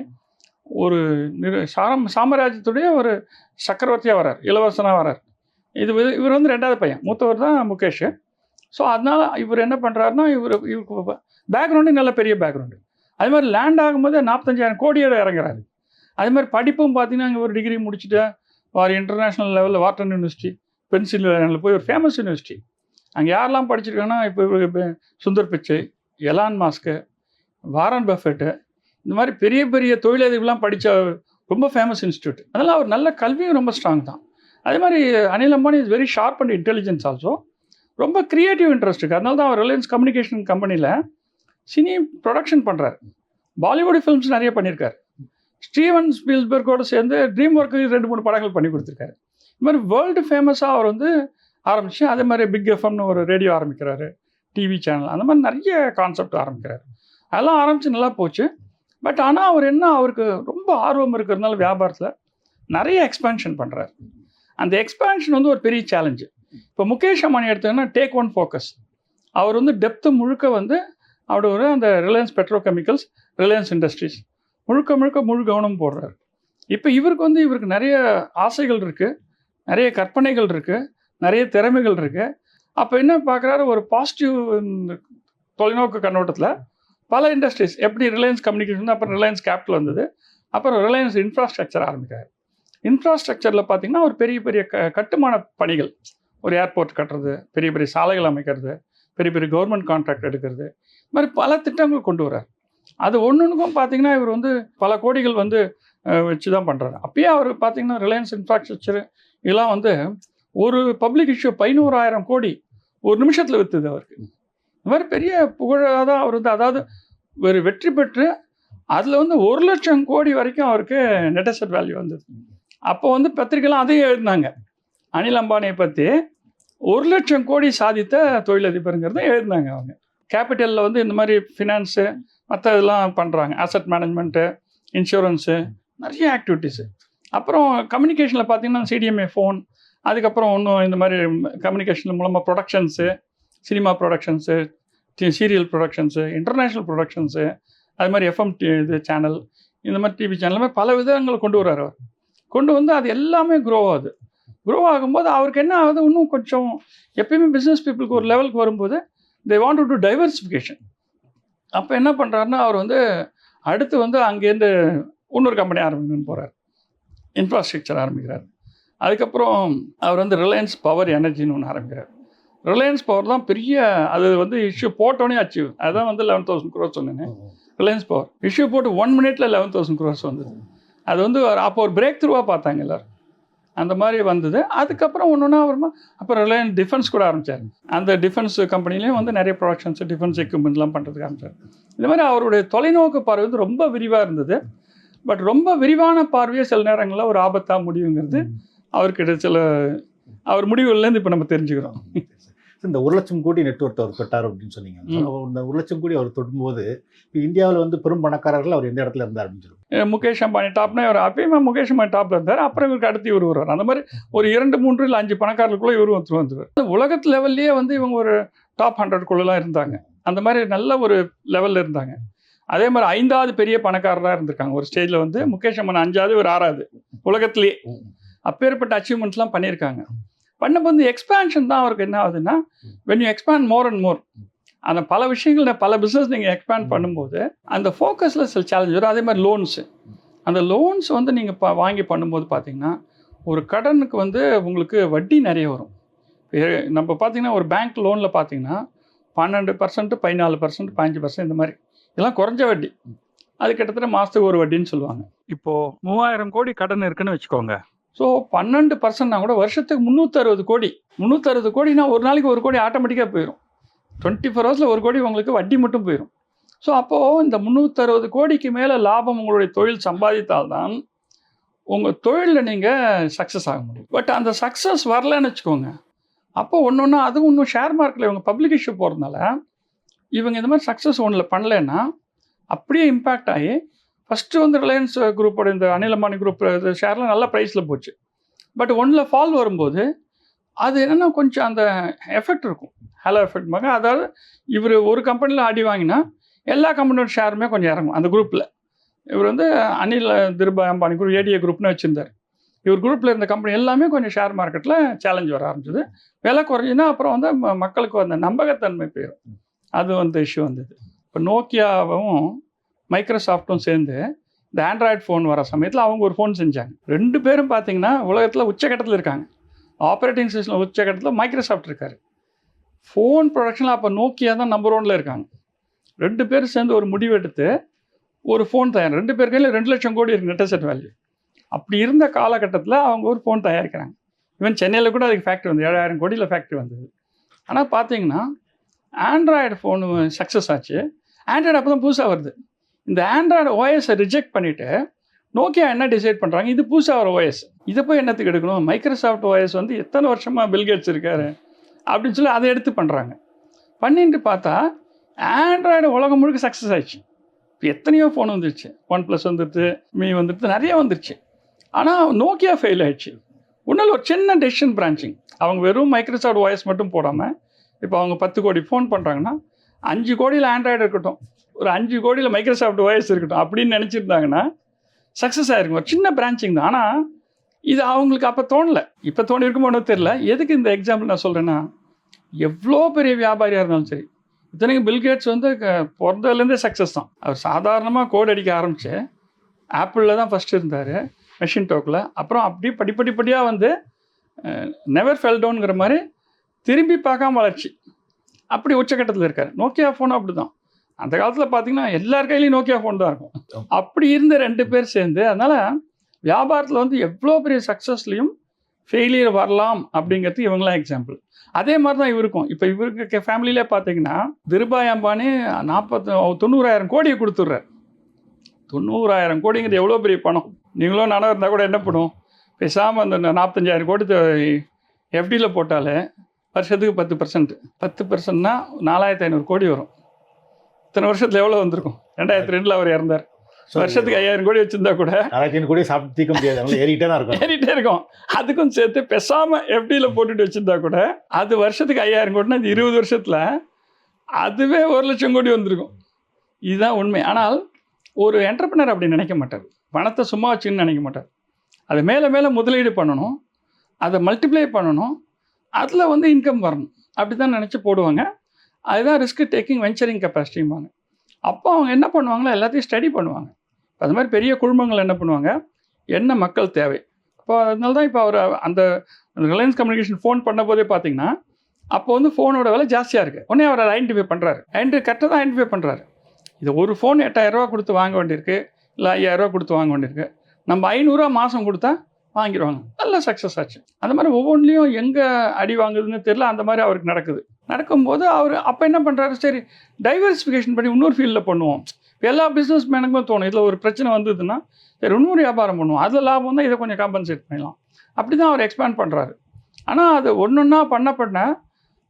ஒரு நிறு சாரம் சாம்ராஜ்யத்துடைய ஒரு சக்கரவர்த்தியாக வரார் இளவரசனாக வரார் இது இவர் வந்து ரெண்டாவது பையன். மூத்தவர் தான் முகேஷ். ஸோ அதனால் இவர் என்ன பண்ணுறாருன்னா இவர் இவருக்கு பேக்ரவுண்டு நல்ல பெரிய பேக்ரவுண்டு அது மாதிரி லேண்ட் ஆகும்போது நாற்பத்தஞ்சாயிரம் கோடியோட இறங்குறாரு. அது மாதிரி படிப்பும் பார்த்தீங்கன்னா இங்கே ஒரு டிகிரி முடிச்சுட்டு ஒரு இன்டர்நேஷ்னல் லெவலில் வாட்டர் யூனிவர்சிட்டி பென்சில்வேனியில் போய் ஒரு ஃபேமஸ் யூனிவர்சிட்டி அங்கே யாரெல்லாம் படிச்சிருக்காங்கன்னா இப்போ இவரு Sundar Pichai Elon mask Warren buffet இந்த மாதிரி பெரிய பெரிய தொழிலதிபர்லாம் படித்த ரொம்ப ஃபேமஸ் இன்ஸ்டியூட் அதெல்லாம் அவர் நல்ல கல்வியும் ரொம்ப ஸ்ட்ராங் தான். அதே மாதிரி Anil Ambani is very sharp and intelligence also ரொம்ப க்ரியேட்டிவ் இன்ட்ரெஸ்ட் இருக்குது அதனால தான் அவர் ரிலையன்ஸ் கம்யூனிகேஷன் கம்பெனியில் சினி ப்ரொடக்ஷன் பண்ணுறாரு பாலிவுட் ஃபிலிம்ஸ் நிறைய பண்ணியிருக்கார் ஸ்டீவன் ஸ்பீல்பர்கோடு சேர்ந்து ட்ரீம் ஒர்க்கு ரெண்டு மூணு படங்கள் பண்ணி கொடுத்துருக்காரு. இந்த மாதிரி வேர்ல்டு ஃபேமஸாக அவர் வந்து ஆரம்பித்து அதே மாதிரி பிக் எஃப்எம்னு ஒரு ரேடியோ ஆரம்பிக்கிறாரு டிவி சேனல் அந்த மாதிரி நிறைய கான்செப்ட் ஆரம்பிக்கிறாரு. அதெல்லாம் ஆரம்பித்து நல்லா போச்சு. பட் ஆனால் அவர் என்ன அவருக்கு ரொம்ப ஆர்வம் இருக்கிறதுனால வியாபாரத்தில் நிறைய எக்ஸ்பேன்ஷன் பண்ணுறாரு அந்த எக்ஸ்பேன்ஷன் வந்து ஒரு பெரிய சேலஞ்சு இப்போ முகேஷ் அம்பானி எடுத்தீங்கன்னா டேக் ஒன் ஃபோக்கஸ் அவர் வந்து டெப்த்து முழுக்க வந்து அவர் ஒரு அந்த ரிலையன்ஸ் பெட்ரோகெமிக்கல்ஸ் ரிலையன்ஸ் இண்டஸ்ட்ரீஸ் முழுக்க முழுக்க முழு கவனம் போடுறாரு. இப்போ இவருக்கு வந்து இவருக்கு நிறைய ஆசைகள் இருக்குது நிறைய கற்பனைகள் இருக்குது நிறைய திறமைகள் இருக்குது அப்போ என்ன பார்க்குறாரு ஒரு பாசிட்டிவ் தொலைநோக்கு கண்ணோட்டத்தில் பல இண்டஸ்ட்ரீஸ் எப்படி ரிலையன்ஸ் கம்யூனிகேஷன் அப்புறம் ரிலையன்ஸ் கேபிட்டல் வந்தது அப்புறம் ரிலையன்ஸ் இன்ஃப்ராஸ்ட்ரக்சர் ஆரம்பிக்கிறார். இன்ஃப்ராஸ்ட்ரக்சரில் பார்த்தீங்கன்னா ஒரு பெரிய பெரிய க கட்டுமான பணிகள். ஒரு ஏர்போர்ட் கட்டுறது பெரிய பெரிய சாலைகள் அமைக்கிறது பெரிய பெரிய கவர்மெண்ட் கான்ட்ராக்ட் எடுக்கிறது. இது மாதிரி பல திட்டங்கள் கொண்டு வரார் அது ஒன்றுக்கும் பார்த்தீங்கன்னா இவர் வந்து பல கோடிகள் வந்து வச்சு தான் பண்ணுறாரு அப்பயே அவர் பார்த்தீங்கன்னா ரிலையன்ஸ் இன்ஃப்ராஸ்ட்ரக்சர் இதெல்லாம் வந்து ஒரு பப்ளிக் இஷ்யூ பதினோராயிரம் கோடி ஒரு நிமிஷத்தில் விற்றுது அவருக்கு. இந்த மாதிரி பெரிய புகழாக தான் அவர் வந்து அதாவது ஒரு வெற்றி பெற்று அதில் வந்து ஒரு லட்சம் கோடி வரைக்கும் அவருக்கு நெட்டசட் வேல்யூ வந்தது. அப்போ வந்து பத்திரிக்கைலாம் அதையும் எழுதினாங்க. அனில் அம்பானியை பற்றி ஒரு லட்சம் கோடி சாதித்த தொழிலதிபருங்கிறத எழுதினாங்க அவங்க. கேபிட்டலில் வந்து இந்த மாதிரி ஃபினான்ஸு மற்ற இதெல்லாம் பண்ணுறாங்க அசட் மேனேஜ்மெண்ட்டு இன்சூரன்ஸு நிறைய ஆக்டிவிட்டீஸு அப்புறம் கம்யூனிகேஷனில் பார்த்தீங்கன்னா சிடிஎம்ஏ ஃபோன் அதுக்கப்புறம் இன்னும் இந்த மாதிரி கம்யூனிகேஷன் மூலமாக productions cinema productions serial productions international productions அது மாதிரி எஃப்எம் இது சேனல் இந்த மாதிரி டிவி சேனல் மாதிரி பல விதங்களை கொண்டு வர்றார் அவர். கொண்டு வந்து அது எல்லாமே க்ரோ ஆகுது. க்ரோ ஆகும்போது அவருக்கு என்ன ஆகுது? இன்னும் கொஞ்சம் எப்பயுமே பிஸ்னஸ் பீப்புளுக்கு ஒரு லெவலுக்கு வரும்போது தே வாண்ட் டு டைவர்சிஃபிகேஷன் அப்போ என்ன பண்ணுறாருன்னா அவர் வந்து அடுத்து வந்து அங்கேருந்து இன்னொரு கம்பெனி ஆரம்பிக்கணும்னு போகிறார் இன்ஃப்ராஸ்ட்ரக்சர் ஆரம்பிக்கிறார். அதுக்கப்புறம் அவர் வந்து ரிலையன்ஸ் பவர் எனர்ஜின்னு ஒன்று ஆரம்பிக்கிறார். ரிலையன்ஸ் பவர் தான் பெரிய அது வந்து இஷ்யூ போட்டோன்னே அச்சீவ் அதுதான் வந்து லெவன் தௌசண்ட் க்ரோஸ் சொன்னேன். ரிலையன்ஸ் பவர் இஷ்யூ போட்டு ஒன் மினிட்ல லெவன் தௌசண்ட் க்ரோஸ் வந்தது. அது வந்து ஒரு- அப்போ ஒரு பிரேக் த்ரூவாக பார்த்தாங்க எல்லாரும். அந்த மாதிரி வந்தது. அதுக்கப்புறம் ஒன்று ஒன்றா வருமா அப்புறம் ரிலையன்ஸ் டிஃபென்ஸ் கூட ஆரம்பித்தார் அந்த டிஃபென்ஸ் கம்பெனிலையும் வந்து நிறைய ப்ரொடக்ஷன்ஸ் டிஃபென்ஸ் எக்யூப்மெண்ட்லாம் பண்ணுறதுக்கு ஆரம்பித்தார் இந்த மாதிரி அவருடைய தொலைநோக்கு பார்வை வந்து ரொம்ப விரிவாக இருந்தது. பட் ரொம்ப விரிவான பார்வையே சில நேரங்களில் ஒரு ஆபத்தாக முடியுங்கிறது அவர்கிட்ட சில அவர் முடிவுகள்லேருந்து இப்போ நம்ம தெரிஞ்சுக்கிறோம். இந்த ஒரு லட்சம் கோடி நெட்ஒர்க் அவர் தொட்டார் அப்படின்னு சொன்னீங்க. இந்த ஒரு லட்சம் கோடி அவர் தொடும்போது இப்போ இந்தியாவில் வந்து பெரும் பணக்காரர்கள் அவர் எந்த இடத்துல இருந்தார் அப்படின்னு சொல்லுவாங்க முகேஷ் அம்பானி டாப்னா இவர் அப்பயுமே முகேஷ் அம்பானி டாப்ல இருந்தார். அப்புறம் இவருக்கு அடுத்து இவர் வருவார். அந்த மாதிரி ஒரு இரண்டு மூன்று இல்லை அஞ்சு பணக்காரர்களுக்குள்ள இவரும் ஒருத்தர் வந்துருவார் உலகத்து லெவல்லையே வந்து இவங்க ஒரு டாப் ஹண்ட்ரட்குள்ளலாம் இருந்தாங்க. அந்த மாதிரி நல்ல ஒரு லெவலில் இருந்தாங்க. அதே மாதிரி ஐந்தாவது பெரிய பணக்காரராக இருந்திருக்காங்க. ஒரு ஸ்டேஜில் வந்து முகேஷ் அம்பானி அஞ்சாவது ஒரு ஆறாவது உலகத்திலேயே. அப்பேற்பட்ட அச்சீவ்மெண்ட்ஸ்லாம் பண்ணியிருக்காங்க. பண்ணும்போது எக்ஸ்பேன்ஷன் தான் அவருக்கு என்ன ஆகுதுன்னா when you expand more and more அந்த பல விஷயங்கள பல பிஸ்னஸ் நீங்கள் எக்ஸ்பேண்ட் பண்ணும்போது அந்த ஃபோக்கஸில் சில சேலஞ்ச் வரும். அதே மாதிரி லோன்ஸு அந்த லோன்ஸ் வந்து நீங்கள் ப வாங்கி பண்ணும்போது பார்த்தீங்கன்னா ஒரு கடனுக்கு வந்து உங்களுக்கு வட்டி நிறைய வரும். நம்ம பார்த்தீங்கன்னா ஒரு பேங்க் லோனில் பார்த்தீங்கன்னா பன்னெண்டு பர்சன்ட் பதினாலு பர்சன்ட் பதினஞ்சு பர்சன்ட் இந்த மாதிரி. இதெல்லாம் குறைஞ்ச வட்டி. அது கிட்டத்தட்ட மாதத்துக்கு ஒரு வட்டின்னு சொல்லுவாங்க. இப்போது மூவாயிரம் கோடி கடன் இருக்குன்னு வச்சுக்கோங்க. ஸோ பன்னெண்டு பர்சன்ட்னா கூட வருஷத்துக்கு முந்நூற்றறுபது கோடி. முந்நூற்றறுபது கோடினா ஒரு நாளைக்கு ஒரு கோடி ஆட்டோமேட்டிக்காக போயிடும் டுவெண்ட்டி ஃபோர் ஹவர்ஸில் ஒரு கோடி உங்களுக்கு வட்டி மட்டும் போயிடும் ஸோ அப்போது இந்த முந்நூற்றறுபது கோடிக்கு மேலே லாபம் உங்களுடைய தொழில் சம்பாதித்தால்தான் உங்கள் தொழிலில் நீங்கள் சக்ஸஸ் ஆக முடியும். பட் அந்த சக்ஸஸ் வரலன்னு வச்சுக்கோங்க. அப்போ ஒன்று ஒன்றா அதுவும் இன்னும் ஷேர் மார்க்கெட்டில் இவங்க பப்ளிக் இஷ்யூ போகிறதுனால இவங்க இந்த மாதிரி சக்ஸஸ் ஒன்றில் பண்ணலைன்னா அப்படியே இம்பேக்ட் ஆகி ஃபஸ்ட்டு வந்து ரிலையன்ஸ் குரூப்போட இந்த அனில் அம்பானி குரூப் ஷேர்லாம் நல்ல ப்ரைஸில் போச்சு. பட் ஒன்றில் ஃபால் வரும்போது அது என்னென்னா கொஞ்சம் அந்த எஃபெக்ட் இருக்கும். ஹலோ எஃபெக்ட் மக அதாவது இவர் ஒரு கம்பெனியில் அடி வாங்கினா எல்லா கம்பெனியோட ஷேருமே கொஞ்சம் இறங்கும் அந்த குரூப்பில் இவர் வந்து அனில் திருபா அம்பானி குரூப் ஏடிஏ குரூப்னு வச்சுருந்தார். இவர் குரூப்பில் இருந்த கம்பெனி எல்லாமே கொஞ்சம் ஷேர் மார்க்கெட்டில் சேலஞ்ச் வர ஆரம்பிச்சது. விலை குறைஞ்சுன்னா அப்புறம் வந்து மக்களுக்கு அந்த நம்பகத்தன்மை போயிடும் அது வந்து இஷ்யூ வந்தது. இப்போ நோக்கியாவும் மைக்ரோசாஃப்ட்டும் சேர்ந்து இந்த ஆண்ட்ராய்டு ஃபோன் வர சமயத்தில் அவங்க ஒரு ஃபோன் செஞ்சாங்க. ரெண்டு பேரும் பார்த்தீங்கன்னா உலகத்தில் உச்சகட்டத்தில் இருக்காங்க. ஆப்ரேட்டிங் சிஸ்டம் உச்சகட்டத்தில் மைக்ரோசாஃப்ட் இருக்கார். ஃபோன் ப்ரொடக்ஷனில் அப்போ நோக்கியா தான் நம்பர் ஒனில் இருக்காங்க. ரெண்டு பேரும் சேர்ந்து ஒரு முடிவெடுத்து ஒரு ஃபோன் தயார் ரெண்டு பேர் கையில் ரெண்டு லட்சம் கோடி இருக்குது நெட் அசெட் வேல்யூ அப்படி இருந்த காலகட்டத்தில் அவங்க ஒரு ஃபோன் தயாரிக்கிறாங்க. ஈவன் சென்னையில் கூட அதுக்கு ஃபேக்ட்ரி வந்து ஏழாயிரம் கோடியில் ஃபேக்ட்ரி வந்தது. ஆனால் பார்த்தீங்கன்னா ஆண்ட்ராய்டு ஃபோனு சக்ஸஸ் ஆச்சு. ஆண்ட்ராய்டு அப்போ தான் புதுசாக வருது. இந்த ஆண்ட்ராய்டு ஓஎஸை ரிஜெக்ட் பண்ணிவிட்டு நோக்கியா என்ன டிசைட் பண்ணுறாங்க இது புதுசாக வர ஓஎஸ் இதை போய் என்னத்துக்கு எடுக்கணும்? மைக்ரோசாஃப்ட் ஓஎஸ் வந்து எத்தனை வருஷமாக பில்கேட்ஸ் இருக்காரு? அப்படின்னு சொல்லி அதை எடுத்து பண்ணுறாங்க பண்ணிட்டு பார்த்தா ஆண்ட்ராய்டு உலகம் முழுக்க சக்ஸஸ் ஆயிடுச்சு. இப்போ எத்தனையோ ஃபோன் வந்துருச்சு. ஒன் ப்ளஸ் வந்துடுது மீ வந்துடுது நிறைய வந்துருச்சு. ஆனால் நோக்கியா ஃபெயில் ஆயிடுச்சு. உன்னால் ஒரு சின்ன டெசிஷன் பிரான்ச்சிங் அவங்க வெறும் மைக்ரோசாஃப்ட் வாய்ஸ் மட்டும் போடாமல் இப்போ அவங்க பத்து கோடி ஃபோன் பண்ணுறாங்கன்னா அஞ்சு கோடியில் ஆண்ட்ராய்டு இருக்கட்டும். ஒரு அஞ்சு கோடியில் மைக்ரோசாஃப்ட் ஓஎஸ் இருக்கட்டும் அப்படின்னு நினச்சிருந்தாங்கன்னா சக்ஸஸ் ஆயிருக்கும். ஒரு சின்ன பிரான்ச்சிங் தான். ஆனால் இது அவங்களுக்கு அப்போ தோணலை. இப்போ தோணி இருக்குமோ தெரில எதுக்கு இந்த எக்ஸாம்பிள் நான் சொல்கிறேன்னா எவ்வளோ பெரிய வியாபாரியாக இருந்தாலும் சரி இத்தனைக்கு பில்கேட்ஸ் வந்து பிறந்ததுலேருந்தே சக்ஸஸ் தான். அவர் சாதாரணமாக கோடு அடிக்க ஆரம்பிச்சு ஆப்பிளில் தான் ஃபஸ்ட்டு இருந்தார் மெஷின் டோக்கில் அப்புறம் அப்படியே படிப்படிப்படியாக வந்து நெவர் ஃபெல் டவுனுங்கிற மாதிரி திரும்பி பார்க்காம வளர்ச்சி. அப்படி உச்சக்கட்டத்தில் இருக்கார். நோக்கியா ஃபோனும் அப்படி தான் அந்த காலத்தில் பார்த்தீங்கன்னா எல்லார் கையிலையும் நோக்கியா ஃபோன் தான் இருக்கும். அப்படி இருந்த ரெண்டு பேர் சேர்ந்து அதனால் வியாபாரத்தில் வந்து எவ்வளோ பெரிய சக்ஸஸ்லையும் ஃபெயிலியர் வரலாம் அப்படிங்கிறது இவங்களாம் எக்ஸாம்பிள் அதே மாதிரி தான் இவருக்கும். இப்போ இவருக்கு ஃபேமிலியிலே பார்த்தீங்கன்னா திருபாய் அம்பானி நாற்பத்தி தொண்ணூறாயிரம் கோடியை கொடுத்துட்றாரு. தொண்ணூறாயிரம் கோடிங்கிறது எவ்வளோ பெரிய பணம்? நீங்களும் நானும் இருந்தால் கூட என்ன பண்ணுவோம்? பேசாமல் அந்த நாற்பத்தஞ்சாயிரம் கோடி எஃப்டியில் போட்டாலே வருஷத்துக்கு பத்து பர்சன்ட் பத்து பர்சன்ட்னா நாலாயிரத்தி ஐநூறு கோடி வரும். இத்தனை வருஷத்தில் எவ்வளோ வந்திருக்கும்? ரெண்டாயிரத்தி ரெண்டில் அவர் இறந்தார். வருஷத்துக்கு ஐயாயிரம் கோடி வச்சிருந்தா கூட நாலாயிரத்தி கூட சாப்பிட்டு தீர்க்க முடியாது. ஏறிட்டே தான் இருக்கும் ஏறிட்டே இருக்கும். அதுக்கும் சேர்த்து பேசாம எஃப்டியில் போட்டுட்டு வச்சிருந்தா கூட அது வருஷத்துக்கு ஐயாயிரம் கோடினா அது இருபது வருஷத்துல அதுவே ஒரு லட்சம் கோடி வந்திருக்கும். இதுதான் உண்மை. ஆனால் ஒரு என்டர்பிரினர் அப்படி நினைக்க மாட்டார். பணத்தை சும்மா வச்சுன்னு நினைக்க மாட்டார். அதை மேலே மேலே முதலீடு பண்ணணும். அதை மல்டிப்ளை பண்ணணும். அதில் வந்து இன்கம் வரணும். அப்படி தான் நினச்சி போடுவாங்க. அதுதான் ரிஸ்க் டேக்கிங் வெஞ்சரிங் கெப்பாசிட்டிம்பாங்க அப்போ அவங்க என்ன பண்ணுவாங்களோ எல்லாத்தையும் ஸ்டடி பண்ணுவாங்க. அது மாதிரி பெரிய குழுமங்கள் என்ன பண்ணுவாங்க? என்ன மக்கள் தேவை? இப்போ அதனால தான் இப்போ அவர் அந்த ரிலையன்ஸ் கம்யூனிகேஷன் ஃபோன் பண்ண போதே பார்த்தீங்கன்னா அப்போ வந்து ஃபோனோட விலை ஜாஸ்தியாக இருக்குது உடனே அவர் அதை ஐடென்டிஃபை பண்ணுறாரு ஐடென்டி கரெக்டாக தான் ஐடென்டிஃபை பண்ணுறாரு இது ஒரு ஃபோன் எட்டாயிரரூவா கொடுத்து வாங்க வேண்டியிருக்கு இல்லை ஐயாயிரரூவா கொடுத்து வாங்க வேண்டியிருக்கு. நம்ம ஐநூறுரூவா மாதம் கொடுத்தா வாங்கிடுவாங்க. நல்ல சக்ஸஸ் ஆச்சு. அந்த மாதிரி ஒவ்வொன்றிலையும் எங்கே அடி வாங்குதுன்னு தெரியல அந்த மாதிரி அவருக்கு நடக்குது. நடக்கும்போது அவர் அப்போ என்ன பண்ணுறாரு சரி டைவர்சிஃபிகேஷன் பண்ணி இன்னொரு ஃபீல்டில் பண்ணுவோம். இப்போ எல்லா பிஸ்னஸ் மேனுக்கும் தோணும். இதில் ஒரு பிரச்சனை வந்ததுன்னா சரி இன்னொரு வியாபாரம் பண்ணுவோம். அதில் லாபம் தான் இதை கொஞ்சம் காம்பன்சேட் பண்ணலாம். அப்படி தான் அவர் எக்ஸ்பேண்ட் பண்ணுறாரு ஆனால் அது ஒன்று ஒன்றா பண்ண பண்ண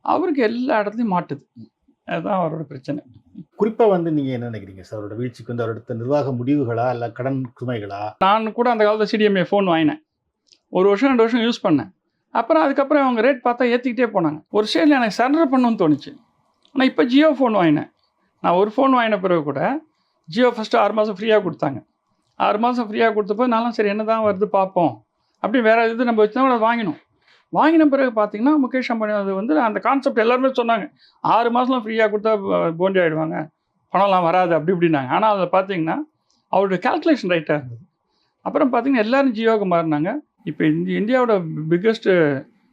அவருக்கு எல்லா இடத்துலையும் மாட்டுது. அதுதான் அவரோட பிரச்சனை. குறிப்பா வந்து நீங்க என்ன நினைக்கிறீங்க? சார் அவரோட வீழ்ச்சிக்கு வந்து அவர் எடுத்த நிர்வாக முடிவுகளா இல்ல கடன் சுமைகளா? நான் கூட அந்த காலத்தில் சிடிஎம்ஏ ஃபோன் வாங்கினேன். ஒரு வருஷம் ரெண்டு வருஷம் யூஸ் பண்ணேன். அப்புறம் அதுக்கப்புறம் அவங்க ரேட் பார்த்தா ஏற்றிக்கிட்டே போனாங்க. ஒரு ஸ்டேஜில் எனக்கு சரண்டர் பண்ணணும்னு தோணுச்சு. ஆனால் இப்போ ஜியோ ஃபோன் வாங்கினேன். நான் ஒரு ஃபோன் வாங்கின பிறகு கூட ஜியோ ஃபஸ்ட்டு ஆறு மாதம் ஃப்ரீயாக கொடுத்தாங்க. ஆறு மாதம் ஃப்ரீயாக கொடுத்தப்போ நானும் சரி என்ன தான் வருது பார்ப்போம். அப்படி வேறு இது நம்ம வச்சு தான் அதை வாங்கினோம். வாங்கின பிறகு பார்த்தீங்கன்னா முகேஷ் அம்பானி அது வந்து அந்த கான்செப்ட் எல்லாருமே சொன்னாங்க. ஆறு மாதம்லாம் ஃப்ரீயாக கொடுத்தா போண்டி ஆகிடுவாங்க பணம்லாம் வராது அப்படி இப்படின்னாங்க. ஆனால் அதில் பார்த்தீங்கன்னா அவருடைய கால்குலேஷன் ரைட்டாக இருந்தது. அப்புறம் பார்த்தீங்கன்னா எல்லோரும் ஜியோவுக்கு மாறினாங்க. இப்போ இந்த இந்தியாவோட பிக்கஸ்ட்டு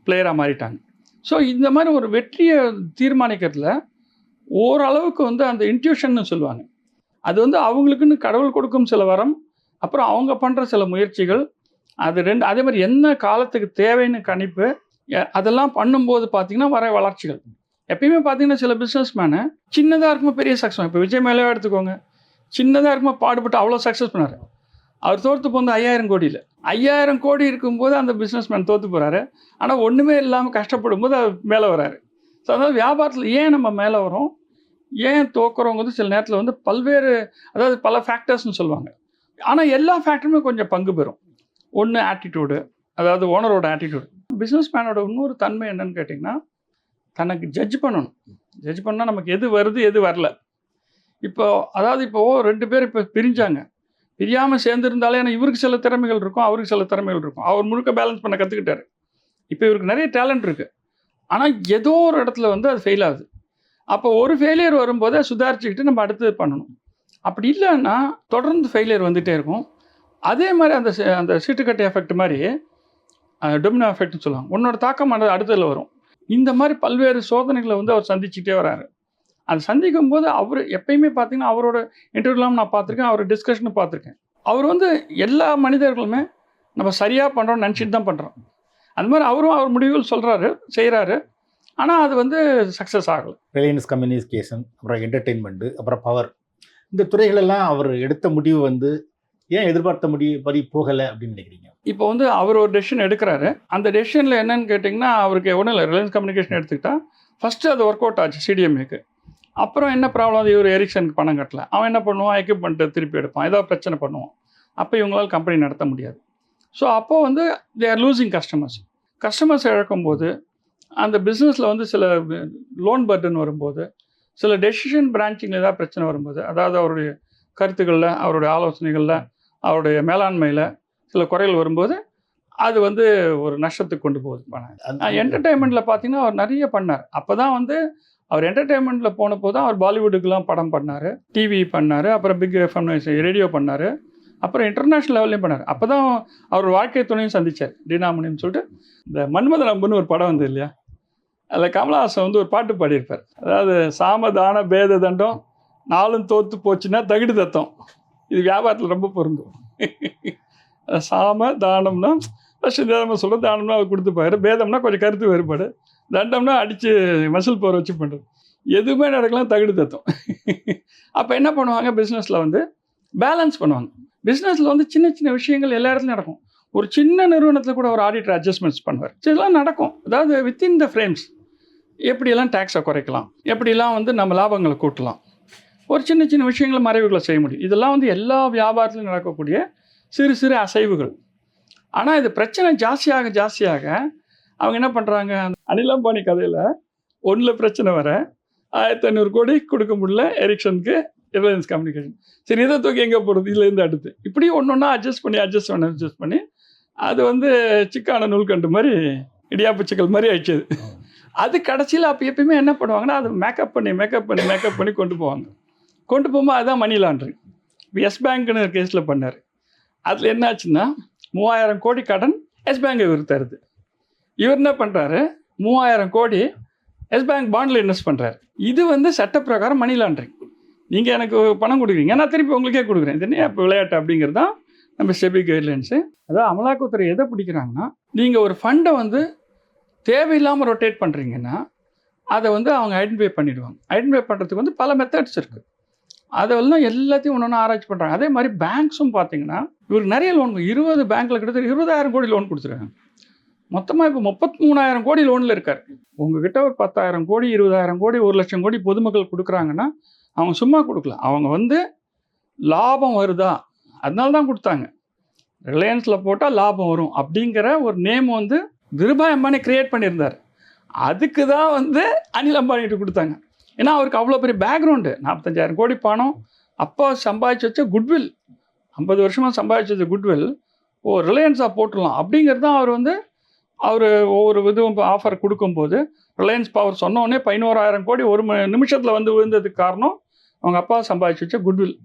பிளேயராக மாறிட்டாங்க. ஸோ இந்த மாதிரி ஒரு வெற்றியை தீர்மானிக்கிறதுல ஓரளவுக்கு வந்து அந்த இன்ட்யூஷன்னு சொல்லுவாங்க. அது வந்து அவங்களுக்குன்னு கடவுள் கொடுக்கும் சில வரம் அப்புறம் அவங்க பண்ணுற சில முயற்சிகள் அது ரெண்டு அதே மாதிரி என்ன காலத்துக்கு தேவைன்னு கணிப்பு அதெல்லாம் பண்ணும்போது பார்த்தீங்கன்னா வர வளர்ச்சிகள். எப்பயுமே பார்த்தீங்கன்னா சில பிஸ்னஸ் மேனு சின்னதாக இருக்கும்போது பெரிய சக்ஸஸ் இப்போ விஜய் மேலே எடுத்துக்கோங்க. சின்னதாக இருக்கும்போது பாடுபட்டு அவ்வளோ சக்ஸஸ் பண்ணார். அவர் தோற்று போந்து ஐயாயிரம் கோடியில். ஐயாயிரம் கோடி இருக்கும்போது அந்த பிஸ்னஸ் மேன் தோற்று போகிறாரு ஆனால் ஒன்றுமே இல்லாமல் கஷ்டப்படும் போது அவர் மேலே வராரு. ஸோ அதாவது வியாபாரத்தில் ஏன் நம்ம மேலே வரோம் ஏன் தோக்குறோங்கிறது சில நேரத்தில் வந்து பல்வேறு அதாவது பல ஃபேக்டர்ஸ்னு சொல்லுவாங்க. ஆனால் எல்லா ஃபேக்டருமே கொஞ்சம் பங்கு பெறும். ஒன்று ஆட்டிடியூடு அதாவது ஓனரோட ஆட்டிடியூடு பிஸ்னஸ் மேனோட இன்னொரு தன்மை என்னன்னு கேட்டிங்கன்னா தனக்கு ஜட்ஜ் பண்ணணும். ஜட்ஜ் பண்ணால் நமக்கு எது வருது எது வரல. இப்போ அதாவது இப்போ ரெண்டு பேர் இப்போ பிரிஞ்சாங்க. பிரியாமல் சேர்ந்துருந்தாலே ஏன்னா இவருக்கு சில திறமைகள் இருக்கும் அவருக்கு சில திறமைகள் இருக்கும். அவர் முழுக்க பேலன்ஸ் பண்ண கற்றுக்கிட்டாரு இப்போ இவருக்கு நிறைய டேலண்ட் இருக்குது ஆனால் ஏதோ ஒரு இடத்துல வந்து அது ஃபெயில் ஆகுது. அப்போ ஒரு ஃபெயிலியர் வரும்போதே சுதாரிச்சுக்கிட்டு நம்ம அடுத்தது பண்ணணும். அப்படி இல்லைன்னா தொடர்ந்து ஃபெயிலியர் வந்துகிட்டே இருக்கும். அதே மாதிரி அந்த அந்த சீட்டுக்கட்டை எஃபெக்ட் மாதிரி டொமினோ எஃபெக்ட்னு சொல்லுவாங்க. உன்னோட தாக்கம் அடுத்ததில் வரும். இந்த மாதிரி பல்வேறு சோதனைகளை வந்து அவர் சந்திச்சுட்டே வராரு. அது சந்திக்கும் போது அவர் எப்பயுமே பார்த்தீங்கன்னா அவரோட இன்டர்வியூலாம் நான் பார்த்துருக்கேன் அவர் டிஸ்கஷனும் பார்த்துருக்கேன் அவர் வந்து எல்லா மனிதர்களுமே நம்ம சரியாக பண்ணுறோம்னு நினச்சிட்டு தான் பண்ணுறோம் அந்த மாதிரி அவரும் அவர் முடிவுகள் சொல்கிறாரு செய்கிறாரு ஆனால் அது வந்து சக்ஸஸ் ஆகலை. ரிலையன்ஸ் கம்யூனிகேஷன் அப்புறம் என்டர்டெயின்மெண்ட் அப்புறம் பவர் இந்த துறைகளெல்லாம் அவர் எடுத்த முடிவு வந்து ஏன் எதிர்பார்த்த முடிவு படி போகலை அப்படின்னு நினைக்கிறீங்க? இப்போ வந்து அவர் ஒரு டெசிஷன் எடுக்கிறாரு. அந்த டெசிஷனில் என்னன்னு கேட்டிங்கன்னா அவருக்கு ஒன்றும் இல்லை. ரிலையன்ஸ் கம்யூனிகேஷன் எடுத்துக்கிட்டா ஃபஸ்ட்டு அது ஒர்க் அவுட் ஆச்சு சிடிஎம்ஏக்கு அப்புறம் என்ன ப்ராப்ளம் இவர் எரிக்சனுக்கு பணம் கட்டல. அவன் என்ன பண்ணுவான்? எக்யூப்மெண்ட்டை திருப்பி எடுப்பான். ஏதோ பிரச்சனை பண்ணுவான். அப்போ இவங்களால கம்பெனி நடத்த முடியாது. ஸோ அப்போ வந்து they are losing customers customers இழக்கும்போது அந்த பிஸ்னஸில் வந்து சில லோன் பர்டன் வரும்போது சில டெசிஷன் பிரான்ச்சிங்கில் ஏதாவது பிரச்சனை வரும்போது அதாவது அவருடைய கருத்துக்களில் அவருடைய ஆலோசனைகளில் அவருடைய மேலாண்மையில் சில குறைகள் வரும்போது அது வந்து ஒரு நஷ்டத்துக்கு கொண்டு போகுது பணம். என்டர்டெயின்மெண்ட்டில் பார்த்தீங்கன்னா அவர் நிறைய பண்ணார். அப்போ தான் வந்து அவர் என்டர்டெயின்மெண்ட்டில் போனப்போ தான் அவர் பாலிவுட்டுக்கெலாம் படம் பண்ணார் டிவி பண்ணார் அப்புறம் பிக் எஃப்எம் ரேடியோ பண்ணார் அப்புறம் இன்டர்நேஷ்னல் லெவல்லையும் பண்ணார். அப்போ தான் அவர் வாழ்க்கை துணையும் சந்தித்தார் டீனாமணின்னு சொல்லிட்டு. இந்த மன்மத நம்புன்னு ஒரு படம் வந்து இல்லையா? அதில் கமலஹாசன் வந்து ஒரு பாட்டு பாடியிருப்பார். அதாவது சாமதான பேத தண்டம் நாளும் தோற்று போச்சுன்னா தகிடு தத்தம். இது வியாபாரத்தில் ரொம்ப பொருந்தும். சாம தானம்னா ஃபஸ்ட்டு தானம் சொல்ல தானம்னா அவர் கொடுத்துப்பாரு பேதம்னா கொஞ்சம் கருத்து வேறுபாடு. தண்டம்னா அடித்து மசில் போகிற வச்சு பண்ணுறது எதுவுமே நடக்கலாம் தகுடு தத்தும். அப்போ என்ன பண்ணுவாங்க? பிஸ்னஸில் வந்து பேலன்ஸ் பண்ணுவாங்க. பிஸ்னஸில் வந்து சின்ன சின்ன விஷயங்கள் எல்லா இடத்துலையும் நடக்கும். ஒரு சின்ன நிறுவனத்தில் கூட ஒரு ஆடிட்டர் அட்ஜஸ்ட்மெண்ட்ஸ் பண்ணுவார். இதெல்லாம் நடக்கும். அதாவது வித்தின் த ஃப்ரேம்ஸ் எப்படியெல்லாம் டேக்ஸை குறைக்கலாம்? எப்படிலாம் வந்து நம்ம லாபங்களை கூட்டலாம்? ஒரு சின்ன சின்ன விஷயங்களை மறைவுகளை செய்ய முடியும். இதெல்லாம் வந்து எல்லா வியாபாரத்திலும் நடக்கக்கூடிய சிறு சிறு அசைவுகள். ஆனால் இது பிரச்சனை ஜாஸ்தியாக ஜாஸ்தியாக அவங்க என்ன பண்ணுறாங்க அனில் அம்பானி கதையில் ஒன்றில் பிரச்சனை வர ஆயிரத்தி ஐநூறு கோடி கொடுக்க முடியல எரிக்ஷனுக்கு ரிலையன்ஸ் கம்யூனிகேஷன். சரி இதை தூக்கி எங்கே போகிறது இதுலேருந்து அடுத்து. இப்படி ஒன்று ஒன்றா அட்ஜஸ்ட் பண்ணி அட்ஜஸ்ட் பண்ணி அட்ஜஸ்ட் பண்ணி அது வந்து சிக்கான நூல்கண்டு மாதிரி இடியாப்பச்சிக்கல் மாதிரி ஆயிடுச்சு அது. கடைசியில் அப்போ எப்பயுமே என்ன பண்ணுவாங்கன்னா அது மேக்கப் பண்ணி மேக்கப் பண்ணி மேக்கப் பண்ணி கொண்டு போவாங்க. கொண்டு போகும்போது அதுதான் மணி லாண்ட்ரிங் இப்போ எஸ் பேங்க்னு கேஸில் பண்ணார். அதில் என்னாச்சுன்னா மூவாயிரம் கோடி கடன் எஸ் பேங்க் இவர் தருது. இவர் என்ன பண்ணுறாரு மூவாயிரம் கோடி எஸ் பேங்க் பாண்டில் இன்வெஸ்ட் பண்ணுறாரு இது வந்து சட்ட பிரகாரம் மணி லாண்ட்ரிங். நீங்கள் எனக்கு பணம் கொடுக்குறீங்க நான் திருப்பி உங்களுக்கே கொடுக்குறேன். இது என்ன இப்போ விளையாட்டு அப்படிங்கிறது தான் நம்ம செபி கைட்லைன்ஸு அதாவது அமலாக்கத்துறை எதை பிடிக்கிறாங்கன்னா நீங்கள் ஒரு ஃபண்டை வந்து தேவையில்லாமல் ரொட்டேட் பண்ணுறீங்கன்னா அதை வந்து அவங்க ஐடென்டிஃபை பண்ணிவிடுவாங்க ஐடென்டிஃபை பண்ணுறதுக்கு வந்து பல மெத்தட்ஸ் இருக்குது அதெல்லாம் எல்லாத்தையும் ஒன்று ஒன்று ஆராய்ச்சி பண்ணுறாங்க அதே மாதிரி பேங்க்ஸும் பார்த்தீங்கன்னா இவருக்கு நிறைய லோன் இருபது பேங்க்கில் கிட்டத்தட்ட இருபதாயிரம் கோடி லோன் கொடுத்துருக்காங்க. மொத்தமாக இப்போ முப்பத்தி மூணாயிரம் கோடி லோனில் இருக்கார். உங்ககிட்ட ஒரு பத்தாயிரம் கோடி இருபதாயிரம் கோடி ஒரு லட்சம் கோடி பொதுமக்கள் கொடுக்குறாங்கன்னா அவங்க சும்மா கொடுக்கல. அவங்க வந்து லாபம் வருதா? அதனால தான் கொடுத்தாங்க. ரிலையன்ஸில் போட்டால் லாபம் வரும் அப்படிங்கிற ஒரு நேம் வந்து திருபாய் அம்பானி கிரியேட் பண்ணியிருந்தார். அதுக்கு தான் வந்து அனில் அம்பானிட்டு கொடுத்தாங்க. ஏன்னா அவருக்கு அவ்வளோ பெரிய பேக்ரவுண்டு நாற்பத்தஞ்சாயிரம் கோடி பணம். அப்பா சம்பாதிச்சு வச்ச குட்வில் ஐம்பது வருஷமாக சம்பாதிச்சு வச்ச குட்வில் ஓ ரிலையன்ஸாக போட்டுடலாம். அப்படிங்கிறது தான் அவர் வந்து அவர் ஒவ்வொரு இதுவும் ஆஃபர் கொடுக்கும்போது ரிலையன்ஸ் பவர் சொன்னோடனே பதினோராயிரம் கோடி ஒரு நிமிஷத்தில் வந்து விழுந்ததுக்கு காரணம் அவங்க அப்பா சம்பாதிச்சு வச்ச குட்வில்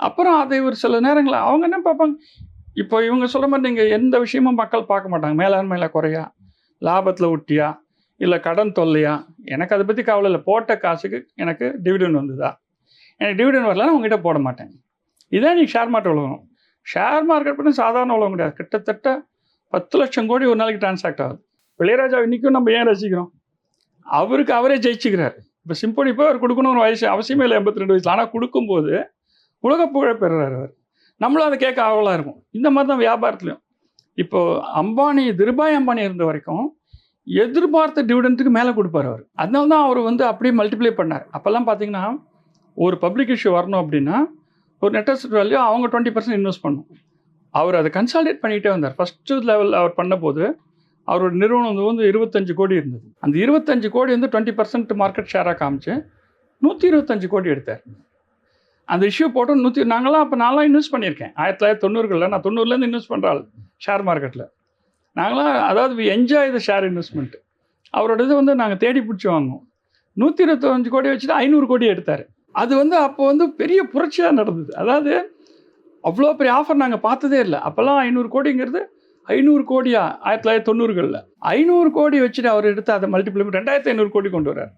அப்புறம் அதை ஒரு சில நேரங்களில் அவங்க என்ன பார்ப்பாங்க இப்போ இவங்க சொல்கிற மாதிரி நீங்கள் எந்த விஷயமும் மக்கள் பார்க்க மாட்டாங்க. மேலாண்மையில் குறையா? லாபத்தில் ஒட்டியா இல்லை கடன் தொல்லையா? எனக்கு அதை பற்றி கவலை இல்லை. போட்ட காசுக்கு எனக்கு டிவிடன் வந்ததா? எனக்கு டிவிடன் வரலன்னா உங்ககிட்ட போட மாட்டேன். இதான் நீ ஷேர் மார்க்கெட் உலகம் ஷேர் மார்க்கெட் பண்ணி சாதாரண உலகம் கிடையாது. கிட்டத்தட்ட பத்து லட்சம் கோடி ஒரு நாளைக்கு டிரான்சாக்ட் ஆகுது. இளையராஜா இன்றைக்கும் நம்ம ஏன் ரசிக்கிறோம்? அவருக்கு அவரே ஜெயிச்சுக்கிறார். இப்போ சிம்பொனி போய் அவர் கொடுக்கணும்னு வயசு அவசியமே இல்லை எண்பத்தி ரெண்டு வயசில். ஆனால் கொடுக்கும்போது உலக புகழ பெறுறாரு அவர். நம்மளும் அதை கேட்க ஆவலாக இருக்கும் இந்த மாதிரி தான் வியாபாரத்துலையும் இப்போது அம்பானி திருபாய் அம்பானி இருந்த வரைக்கும் எதிர்பார்த்த டிவிடெண்ட்டுக்கு மேலே கொடுப்பார் அவர். அதனால தான் அவர் வந்து அப்படியே மல்டிப்ளை பண்ணார். அப்போல்லாம் பார்த்தீங்கன்னா ஒரு பப்ளிக் இஷ்யூ வரணும் அப்படின்னா ஒரு நெட்டஸ்ட் வேல்யூ அவங்க டுவெண்ட்டி பர்சன்ட் இன்வெஸ்ட் பண்ணும். அவர் அதை கன்சால்டேட் பண்ணிகிட்டே வந்தார். ஃபஸ்ட்டு லெவலில் அவர் பண்ணும்போது அவரோட நிறுவனம் வந்து வந்து இருபத்தஞ்சு கோடி இருந்தது. அந்த இருபத்தஞ்சு கோடி வந்து டுவெண்ட்டி பர்சன்ட் மார்க்கெட் ஷேராக காமிச்சு நூற்றி இருபத்தஞ்சு கோடி எடுத்தார். அந்த இஷ்யூ போட்டு நூற்றி நாங்களாம் அப்போ நான்லாம் இன்வெஸ்ட் பண்ணியிருக்கேன். ஆயிரத்தி தொள்ளாயிரத்தி தொண்ணூறுகளில் நான் தொண்ணூறுலேருந்து இன்வெஸ்ட் பண்ணுறாள் ஷேர் மார்க்கெட்டில் நாங்களாம் அதாவது we enjoy the share investment அவரோட இது வந்து நாங்கள் தேடி பிடிச்சி வாங்குவோம். நூற்றி இருபத்தஞ்சு கோடி வச்சுட்டு ஐநூறு கோடி எடுத்தார். அது வந்து அப்போ வந்து பெரிய புரட்சியாக நடந்தது. அதாவது அவ்வளோ பெரிய ஆஃபர் நாங்கள் பார்த்ததே இல்லை. அப்போல்லாம் ஐநூறு கோடிங்கிறது ஐநூறு கோடியா? ஆயிரத்தி தொள்ளாயிரத்தி தொண்ணூறுகளில். ஐநூறு கோடி வச்சுட்டு அவர் எடுத்து அதை மல்டிப்ளை ரெண்டாயிரத்தி ஐநூறு கோடி கொண்டு வர்றார்.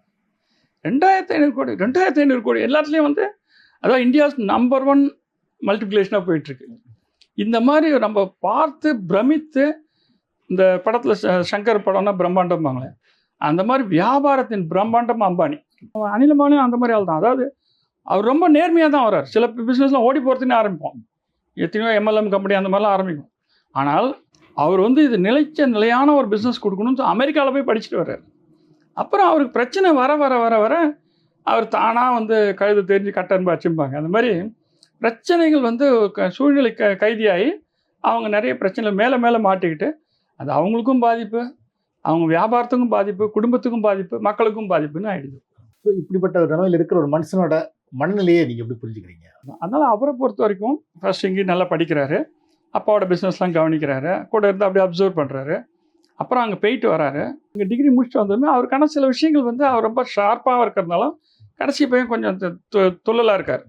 ரெண்டாயிரத்தி ஐநூறு கோடி ரெண்டாயிரத்தி ஐநூறு கோடி எல்லாத்துலேயும் வந்து அதான் இந்தியாஸ் நம்பர் ஒன் மல்டிப்ளிகேஷனாக போயிட்டுருக்கு. இந்த மாதிரி நம்ம பார்த்து பிரமித்து இந்த படத்தில் சங்கர் படம்னா பிரம்மாண்டம்பாங்களே அந்த மாதிரி வியாபாரத்தின் பிரம்மாண்டம் அம்பானி. அனில் அம்பானியும் அந்த மாதிரி ஆள் தான். அதாவது அவர் ரொம்ப நேர்மையாக தான் வர்றார். சில பிஸ்னஸ்லாம் ஓடி போகிறதுன்னு ஆரம்பிப்போம். எத்தனையோ எம்எல்எம் கம்பெனி அந்த மாதிரிலாம் ஆரம்பிக்கும். ஆனால் அவர் வந்து இது நிலைச்ச நிலையான ஒரு பிஸ்னஸ் கொடுக்கணும்னு அமெரிக்காவில் போய் படிச்சுட்டு வர்றார். அப்புறம் அவருக்கு பிரச்சனை வர வர வர வர அவர் தானாக வந்து கழுது தெரிஞ்சு கட்டன்பு வச்சுப்பாங்க அந்த மாதிரி பிரச்சனைகள் வந்து க- சூழ்நிலை க கைதியாகி அவங்க நிறைய பிரச்சனைகள் மேலே மேலே மாட்டிக்கிட்டு அது அவங்களுக்கும் பாதிப்பு அவங்க வியாபாரத்துக்கும் பாதிப்பு குடும்பத்துக்கும் பாதிப்பு மக்களுக்கும் பாதிப்புன்னு ஆகிடுது ஸோ இப்படிப்பட்ட ஒரு நிலையில் இருக்கிற ஒரு மனுஷனோட மனநிலையை நீங்கள் எப்படி புரிஞ்சுக்கிறீங்க? அதனால் அவரை பொறுத்த வரைக்கும் ஃபர்ஸ்ட் இங்கே நல்லா படிக்கிறாரு. அப்பாவோட பிஸ்னஸ்லாம் கவனிக்கிறாரு. கூட இருந்து அப்படியே அப்சர்வ் பண்ணுறாரு அப்புறம் அங்கே போயிட்டு வராரு. இங்கே டிகிரி முடிச்சுட்டு வந்ததுமே அவருக்கான சில விஷயங்கள் வந்து அவர் ரொம்ப ஷார்ப்பாக இருக்கிறதுனால கடைசி பையன் கொஞ்சம் து- துள்ளலாக இருக்கார்.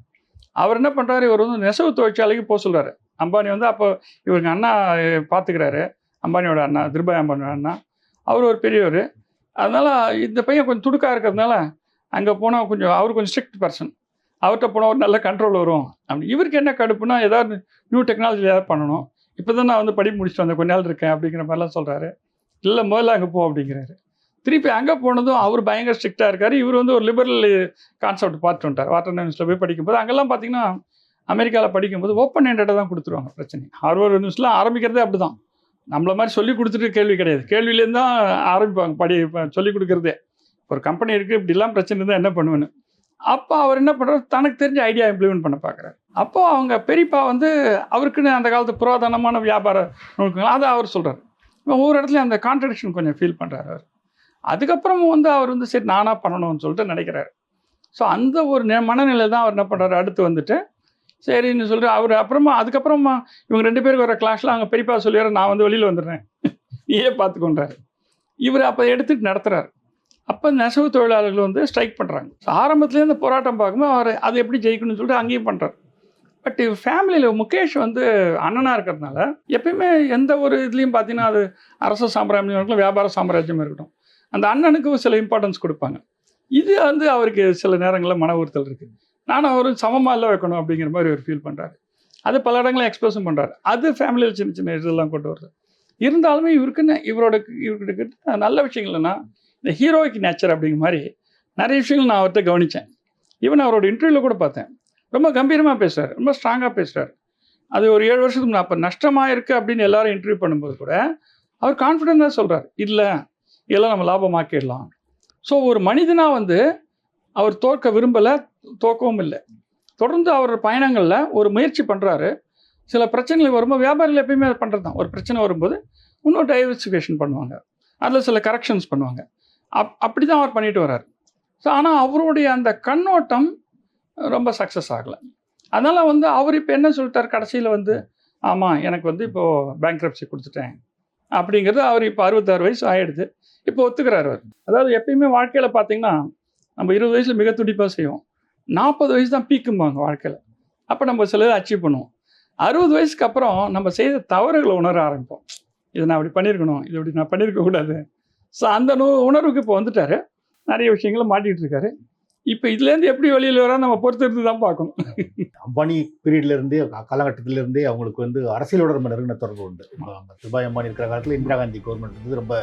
அவர் என்ன பண்ணுறாரு இவர் வந்து நெசவு தொழிற்சாலைக்கு போக சொல்கிறாரு அம்பானி வந்து அப்போ இவருக்கு அண்ணா பார்த்துக்கிறாரு அம்பானியோட அண்ணா திருபாய் அம்பானியோட அண்ணா. அவர் ஒரு பெரியவர். அதனால் இந்த பையன் கொஞ்சம் துடுக்கா இருக்கிறதுனால அங்கே போனால் கொஞ்சம் அவர் கொஞ்சம் ஸ்ட்ரிக்ட் பர்சன் அவர்கிட்ட போனால் ஒரு நல்ல கண்ட்ரோல் வரும். அப்படி இவருக்கு என்ன கடுப்புனா ஏதாவது நியூ டெக்னாலஜி ஏதாவது பண்ணணும். இப்போ தான் நான் வந்து படி முடிச்சுட்டு வந்தேன். கொஞ்ச நாள் இருக்கேன் அப்படிங்கிற மாதிரிலாம் சொல்கிறாரு இல்லை முதல்ல அங்கே போ அப்படிங்கிறாரு. திருப்பி அங்கே போனதும் அவர் பயங்கர ஸ்ட்ரிக்டாக இருக்கார். இவர் வந்து ஒரு லிபரல் கான்செப்ட் பார்த்துட்டு வந்துட்டார். வாட்டர் நியூஸில் போய் படிக்கும்போது அங்கெல்லாம் பார்த்தீங்கன்னா அமெரிக்காவில் படிக்கும்போது ஓப்பன் ஹேண்டடாக தான் கொடுத்துருவாங்க பிரச்சனை. ஹார்வர்ட் நியூஸ்லாம் ஆரம்பிக்கிறதே அப்படி தான் நம்மள மாதிரி சொல்லி கொடுத்துட்டு கேள்வி கிடையாது. கேள்வியிலேருந்து தான் ஆரம்பிப்பாங்க. படி சொல்லி கொடுக்குறதே. ஒரு கம்பெனி இருக்குது இப்படிலாம் பிரச்சனை இருந்தால் என்ன பண்ணுவேன்னு. அப்போ அவர் என்ன பண்ணுறாரு தனக்கு தெரிஞ்ச ஐடியா இம்ப்ளிமெண்ட் பண்ண பார்க்குறாரு அப்போ அவங்க பெரியப்பா வந்து அவருக்குன்னு அந்த காலத்து புராதனமான வியாபார நுணுக்கங்கள் அதை அவர் சொல்கிறார் ஒவ்வொரு இடத்துலையும் அந்த கான்ட்ரடிக்ஷன் கொஞ்சம் ஃபீல் பண்ணுறாரு அவர். அதுக்கப்புறமும் வந்து அவர் வந்து சரி நானாக பண்ணணும்னு சொல்லிட்டு நினைக்கிறாரு. ஸோ அந்த ஒரு நெ- மனநிலை தான் அவர் என்ன பண்ணுறாரு அடுத்து வந்துட்டு சரின்னு சொல்லிட்டு அவர் அப்புறமா அதுக்கப்புறமா இவங்க ரெண்டு பேருக்கு வர கிளாஸில் அவங்க பெரியப்பா சொல்லிடுற நான் வந்து வெளியில் வந்துடுறேன். நீயே பார்த்துக்கொண்டாரு இவர் அப்போ எடுத்துகிட்டு நடத்துகிறார் அப்போ நெசவு தொழிலாளர்கள் வந்து ஸ்ட்ரைக் பண்ணுறாங்க ஸோ ஆரம்பத்துலேயே போராட்டம் பார்க்கும்போது அவர் அதை எப்படி ஜெயிக்கணும்னு சொல்லிட்டு அங்கேயும் பண்ணுறாரு பட் ஃபேமிலியில் முகேஷ் வந்து அண்ணனாக இருக்கிறதுனால எப்பயுமே எந்த ஒரு இதுலேயும் பார்த்தீங்கன்னா அது அரச சாம்ராஜ்யம் இருக்கட்டும் வியாபார சாம்ராஜ்யம் இருக்கட்டும் அந்த அண்ணனுக்கு சில இம்பார்ட்டன்ஸ் கொடுப்பாங்க. இது வந்து அவருக்கு சில நேரங்களில் மன உறுத்தல் இருக்குது நானும் அவரும் சமமாக இல்லை வைக்கணும் அப்படிங்கிற மாதிரி அவர் ஃபீல் பண்ணுறாரு அது பல இடங்களில் எக்ஸ்பிரஸும் பண்ணுறாரு அது ஃபேமிலியில் சின்ன சின்ன இதெல்லாம் கொண்டு வருது. இருந்தாலுமே இவருக்குன்னு இவரோட இவர்கிட்ட நல்ல விஷயங்கள்னா இந்த ஹீரோயிக் நேச்சர் அப்படிங்கிற மாதிரி நிறைய விஷயங்கள் நான் அவர்கிட்ட கவனித்தேன் ஈவன் அவரோட இன்டர்வியூவில் கூட பார்த்தேன். ரொம்ப கம்பீரமாக பேசுகிறார் ரொம்ப ஸ்ட்ராங்காக பேசுகிறார் அது ஒரு ஏழு வருஷத்துக்கு நான் அப்போ நஷ்டமாக இருக்குது அப்படின்னு எல்லாரும் இன்டர்வியூ பண்ணும்போது கூட அவர் கான்ஃபிடென்ட்டாக சொல்கிறார் இல்லை இதெல்லாம் நம்ம லாபமாக்கிடலாம். ஸோ ஒரு மனிதனாக வந்து அவர் தோற்க விரும்பலை தோக்கவும் இல்லை. தொடர்ந்து அவர் பயணங்களில் ஒரு முயற்சி பண்ணுறாரு சில பிரச்சனைகள் வரும்போது வியாபாரிகள் எப்பயுமே அதை பண்ணுறது தான் ஒரு பிரச்சனை வரும்போது இன்னும் டைவர்சிஃபிகேஷன் பண்ணுவாங்க. அதில் சில கரெக்ஷன்ஸ் பண்ணுவாங்க. அப் அப்படி தான் அவர் பண்ணிட்டு வர்றார். ஸோ ஆனால் அவருடைய அந்த கண்ணோட்டம் ரொம்ப சக்ஸஸ் ஆகலை. அதனால் வந்து அவர் இப்போ என்ன சொல்லிட்டார் கடைசியில் வந்து ஆமாம் எனக்கு வந்து இப்போது பேங்க்ரப்சி கொடுத்துட்டேன். அப்படிங்கிறது அவர் இப்போ அறுபத்தாறு வயசு ஆகிடுது இப்போ ஒத்துக்கிறார் அவர். அதாவது எப்பயுமே வாழ்க்கையில் பார்த்தீங்கன்னா நம்ம இருபது வயசில் மிக துடிப்பாக செய்வோம். நாற்பது வயசு தான் பீக்கும்பாங்க வாழ்க்கையில். அப்போ நம்ம சிலதை அச்சீவ் பண்ணுவோம். அறுபது வயசுக்கு அப்புறம் நம்ம செய்த தவறுகளை உணர ஆரம்பிப்போம். இதை நான் அப்படி பண்ணியிருக்கணும். இது இப்படி நான் பண்ணியிருக்கக்கூடாது ஸோ அந்த நு உணர்வுக்கு இப்போ வந்துட்டாரு. நிறைய விஷயங்களை மாட்டிகிட்டு இருக்காரு இப்போ இதுலேருந்து எப்படி வெளியில் வர நம்ம பொறுத்து இருந்து தான் பார்க்கணும். அம்பானி பீரியட்ல இருந்தே காலகட்டத்தில இருந்தே அவங்களுக்கு வந்து அரசியலோட ரொம்ப நெருங்கின தொடர்பு உண்டு. துபாய் அம்பானி இருக்கிற காலத்தில் இந்திரா காந்தி கவர்மெண்ட் வந்து ரொம்ப.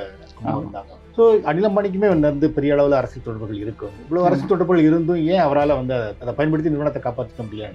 இருந்தாங்க. ஸோ அனில் அம்பானிக்குமே வந்து பெரிய அளவில் அரசியல் தொடர்புகள் இருக்கும். இவ்வளோ அரசியல் தொடர்புகள் இருந்தும் ஏன் அவரால் வந்து அதை பயன்படுத்தி நிறுவனத்தை காப்பாற்றிக்க முடியல.